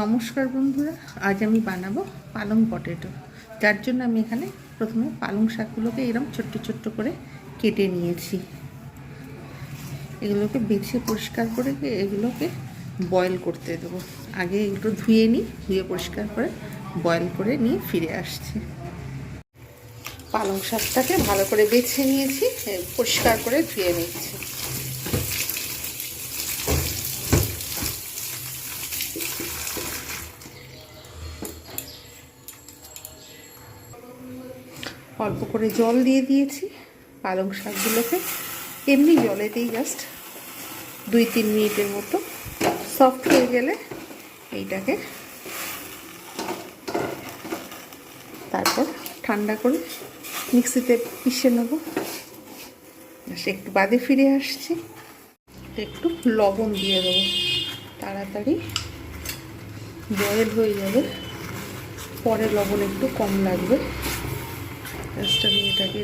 নমস্কার বন্ধুরা, আজ আমি বানাবো পালং পটেটো। যার জন্য আমি এখানে প্রথমে পালং শাকগুলোকে এরকম ছোট্ট ছোট্ট করে কেটে নিয়েছি। এগুলোকে বেছে পরিষ্কার করে এগুলোকে বয়েল করতে দেবো। আগে এগুলো ধুয়ে নিই, ধুয়ে পরিষ্কার করে বয়েল করে নিয়ে ফিরে আসছি। পালং শাকটাকে ভালো করে বেছে নিয়েছি পরিষ্কার করে ধুয়ে নিচ্ছি। অল্প করে জল দিয়ে দিয়েছি পালং শাকগুলোকে। এমনি জলেতেই জাস্ট দুই তিন মিনিটের মতো সফট হয়ে গেলে এইটাকে তারপর ঠান্ডা করে মিক্সিতে পিষে নেব। একটু বাদে ফিরে আসছি। একটু লবণ দিয়ে দেবো। তাড়াতাড়ি বয়েল হয়ে যাবে পরে লবণ একটু কম লাগবে। এটাকে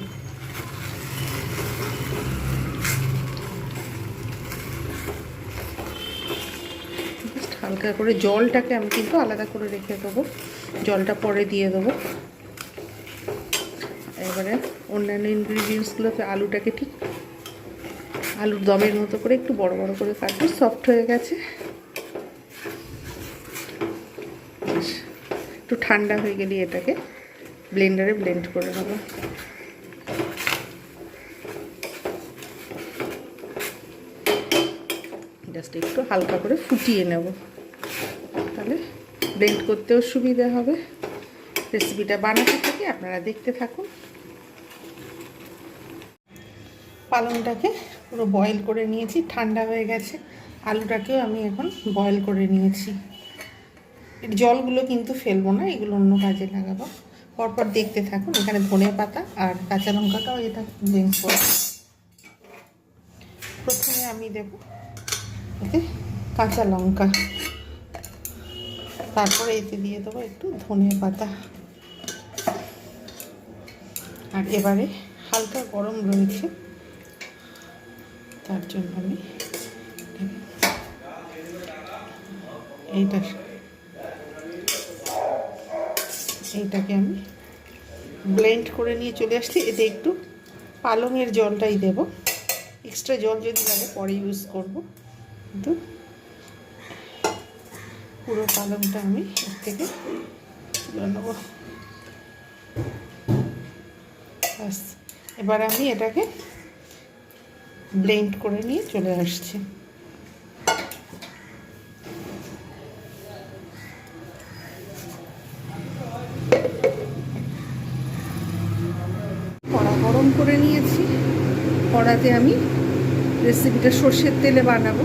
জাস্ট হালকা করে জলটাকে আমি কিন্তু আলাদা করে রেখে দেবো। জলটা পরে দিয়ে দেবো। এবারে অন্যান্য ইনগ্রিডিয়েন্টসগুলোতে আলুটাকে ঠিক আলুর দমের মতো করে একটু বড় বড় করে কাটবো। সফট হয়ে গেছে। একটু ঠান্ডা হয়ে গেলে এটাকে ব্লেন্ডারে ব্লেন্ড করে নেব। জাস্ট একটু হালকা করে ফুটিয়ে নেব। তাহলে ব্লেন্ড করতেও সুবিধা হবে। রেসিপিটা বানাতে থাকি, আপনারা দেখতে থাকুন। পালংটাকে পুরো বয়েল করে নিয়েছি, ঠান্ডা হয়ে গেছে। আলুটাকেও আমি এখন বয়েল করে নিয়েছি। জলগুলো কিন্তু ফেলব না, এগুলো অন্য কাজে লাগাবো। পরপর দেখতে থাকুন। এখানে ধনে পাতা আর কাঁচা লঙ্কাটাও এটা ব্লেন্ড করে। প্রথমে আমি দেব এতে কাঁচা লঙ্কা। তারপরে এতে দিয়ে দেবো একটু ধনে পাতা। আর এবারে হালকা গরম রয়েছে, তার জন্য আমি এইটা এইটাকে আমি ব্লেন্ড করে নিয়ে চলে আসছি। এতে একটু পালংয়ের জলটাই দেব। এক্সট্রা জল যদি লাগে পরে ইউজ করব। কিন্তু পুরো পালংটা আমি এর থেকে নেব। এবার আমি এটাকে ব্লেন্ড করে নিয়ে চলে আসছি কড়া গরম করে নিয়েছি কড়াতে আমি রেসিপিটা সর্ষের তেলে বানাবো।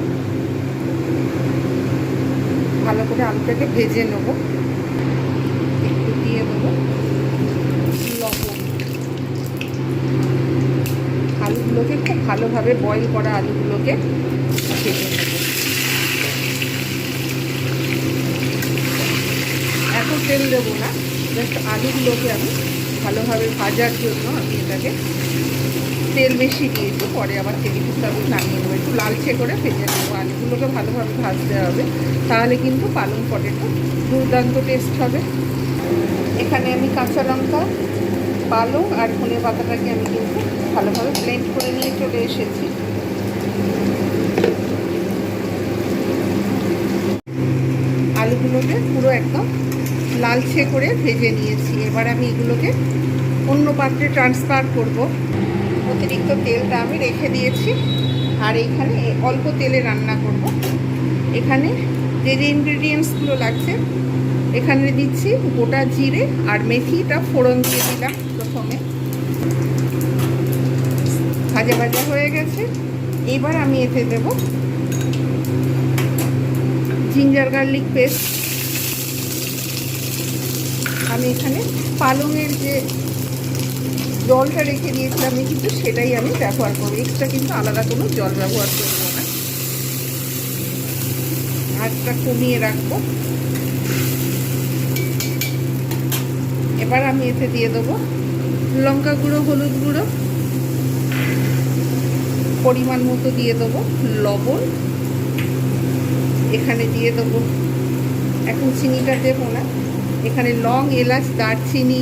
ভালো করে আলুটাকে ভেজে নেব। একটু দিয়ে দেবো লবণ। আলুগুলোকে খুব ভালোভাবে বয়েল করা আলুগুলোকে ভেজে নেব। এত তেল দেবো না জাস্ট আলুগুলোকে আমি ভালোভাবে ভাজার জন্য আমি এটাকে তেল বেশি দিয়েছি, পরে আবার তেল আমি নামিয়ে নেব। একটু লালচে করে ভেজে নেব আলুগুলোকে ভালোভাবে ভাজতে হবে। তাহলে কিন্তু পালং পটেটো দুর্দান্ত টেস্ট হবে। এখানে আমি কাঁচা লঙ্কা, পালং আর ধনে পাতাটাকে আমি কিন্তু ভালোভাবে ব্লেন্ড করে নিয়ে চলে এসেছি। আলুগুলোকে পুরো একদম লালচে করে ভেজে নিয়েছি। এবার আমি এগুলোকে অন্য পাত্রে ট্রান্সফার করব। অতিরিক্ত তেলটা আমি রেখে দিয়েছি। আর এইখানে অল্প তেলে রান্না করব। এখানে যে যে ইনগ্রিডিয়েন্টসগুলো লাগছে, এখানে দিচ্ছি গোটা জিরে আর মেথিটা ফোড়ন দিয়ে দিলাম প্রথমে। ভাজা ভাজা হয়ে গেছে। এবার আমি এতে দেব জিঞ্জার গার্লিক পেস্ট আমি এখানে পালংয়ের যে জলটা রেখে দিয়েছিলাম আমি, কিন্তু সেটাই আমি ব্যবহার করব এক্সট্রা কিন্তু আলাদা কোনো জল ব্যবহার করব না। আঁচটা কমিয়ে রাখব। এবার আমি এতে দিয়ে দেবো লঙ্কা গুঁড়ো, হলুদ গুঁড়ো। পরিমাণ মতো দিয়ে দেবো লবণ। এখানে দিয়ে দেবো, এখন চিনিটা দেবো না। এখানে লং, এলাচ, দারচিনি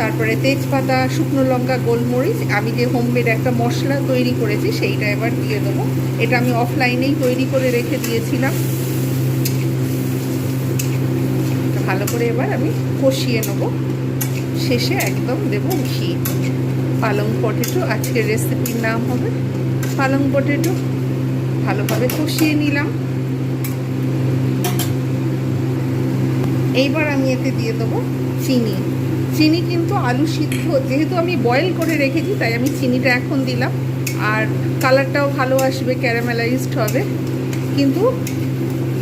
তারপরে তেজপাতা, শুকনো লঙ্কা, গোলমরিচ, আমি যে হোমমেড একটা মশলা তৈরি করেছি সেইটা এবার দিয়ে দেবো। এটা আমি অফলাইনেই তৈরি করে রেখে দিয়েছিলাম। ভালো করে এবার আমি কষিয়ে নেব। শেষে একদম দেবো ঘি। পালং পটেটো, আজকের রেসিপির নাম হবে পালং পটেটো। ভালোভাবে কষিয়ে নিলাম। এইবার আমি এতে দিয়ে দেবো চিনি। চিনি কিন্তু আলু সিদ্ধ, যেহেতু আমি বয়েল করে রেখেছি, তাই আমি চিনিটা এখন দিলাম। আর কালারটাও ভালো আসবে ক্যারামেলাইজড হবে। কিন্তু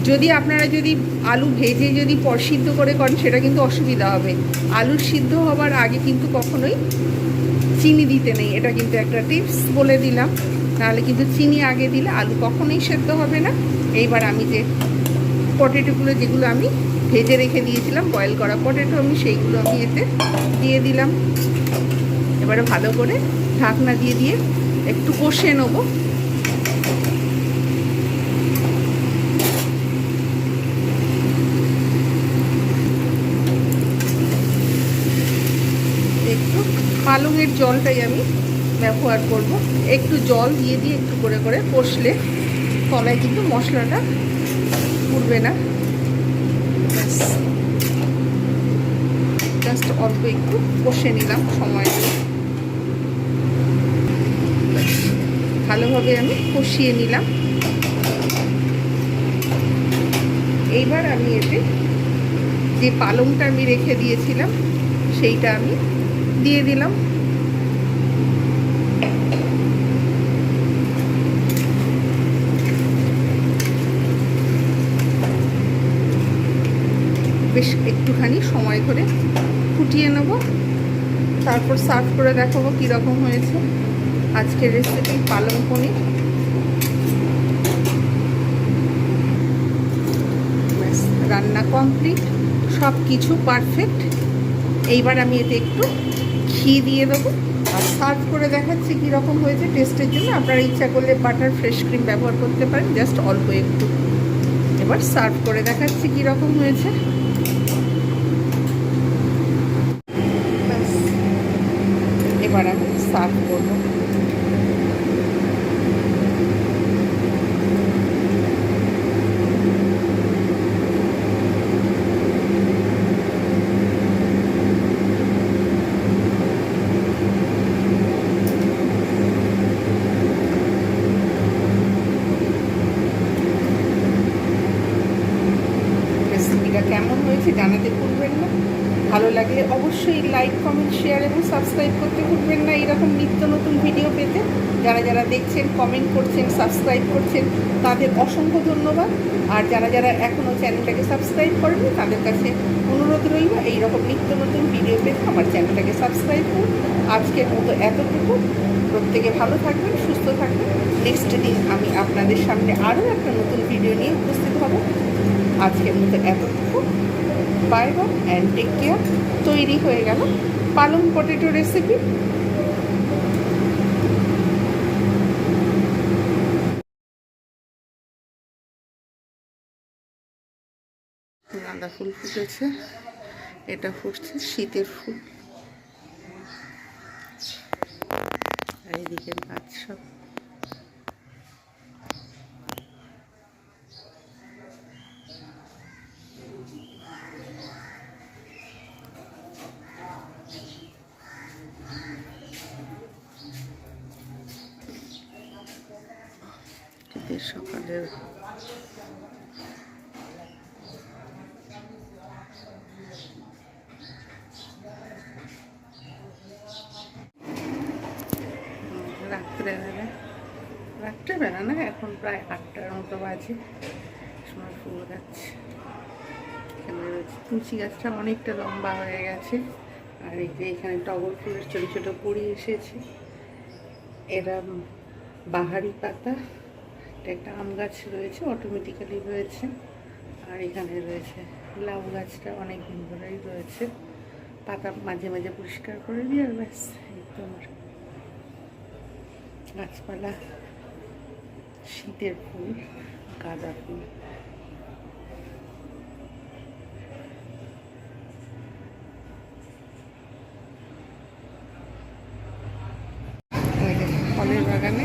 যদি আপনারা যদি আলু ভেজে যদি সিদ্ধ করে করেন, সেটা কিন্তু অসুবিধা হবে। আলু সিদ্ধ হবার আগে কিন্তু কখনোই চিনি দিতে নেই। এটা কিন্তু একটা টিপস বলে দিলাম। নাহলে কিন্তু চিনি আগে দিলে আলু কখনোই সেদ্ধ হবে না। এইবার আমি যে পটেটোগুলো যেগুলো আমি ভেজে রেখে দিয়েছিলাম বয়েল করা পটেটো আমি সেইগুলো আমি এতে দিয়ে দিলাম। এবারে ভালো করে ঢাকনা দিয়ে দিয়ে একটু কষে নেব। একটু পালংয়ের জলটাই আমি ব্যবহার করব। একটু জল দিয়ে দিয়ে একটু করে করে কষলে তলায় কিন্তু মশলাটা পুড়বে না। জাস্ট অল্প একটু কষে নিলাম, সময় দিয়ে ভালোভাবে আমি কষিয়ে নিলাম। এইবার আমি এতে যে পালংটা আমি রেখে দিয়েছিলাম, সেইটা আমি দিয়ে দিলাম বেশ একটুখানি সময় করে ফুটিয়ে নেব। তারপর সার্ভ করে দেখাবো কীরকম হয়েছে। আজকের রেসিপি পালং পনির। রান্না কমপ্লিট সব কিছু পারফেক্ট এইবার আমি এতে একটু ঘি দিয়ে দেবো। আর সার্ভ করে দেখাচ্ছি কীরকম হয়েছে টেস্টের জন্য। আপনারা ইচ্ছা করলে বাটার ফ্রেশ ক্রিম ব্যবহার করতে পারেন জাস্ট অল্প একটু। এবার সার্ভ করে দেখাচ্ছি কীরকম হয়েছে ব্যাস এবার আমি সার্ভ করব রেসিপিটা কেমন হয়েছে জানাতে ভুলবেন না ভালো লাগলে অবশ্যই লাইক কমেন্ট শেয়ার এবং সাবস্ক্রাইব করতে ভুলবেন না। এরকম নিত্য নতুন ভিডিও পেতে যারা যারা দেখছেন কমেন্ট করছেন সাবস্ক্রাইব করছেন, তাদের অসংখ্য ধন্যবাদ। আর যারা যারা এখনও চ্যানেলটাকে সাবস্ক্রাইব করেনি তাদের কাছে অনুরোধ রইল, এইরকম নিত্য নতুন ভিডিও পেতে আমার চ্যানেলটাকে সাবস্ক্রাইব করুন। আজকের মতো এতটুকু। প্রত্যেকে ভালো থাকবেন, সুস্থ থাকবেন। নেক্সট দিন আমি আপনাদের সামনে আরও একটা নতুন ভিডিও নিয়ে উপস্থিত হব। আজকের মতো এতটুকু। Bye bye and take care তৈরি হয়ে গেল পালং পটেটো রেসিপি গাঁদা ফুল ফুটেছে। এটা ফুটছে শীতের ফুল। এইদিকে গাছ সব। শীতের সকালের রাত্রেবেলা। রাত্রেবেলা না, এখন প্রায় আটটার মতো বাজে। সময় ফুল গাছ এখানে রয়েছে তুলসী গাছটা অনেকটা লম্বা হয়ে গেছে। আর এই যে এখানে টগর ফুলের ছোটো ছোটো কুড়ি এসেছে। এরা বাহারি পাতা। এটা একটা আম গাছ রয়েছে অটোমেটিক্যালি রয়েছে। আর এখানে রয়েছে লাউ গাছটা অনেক দিন ধরেই রয়েছে। পাতা মাঝে মাঝে পরিষ্কার করে দিই আর ব্যাস, এই তো আমার গাছপালা। শীতের ফুল, গাঁদা ফুল। ফলের বাগানে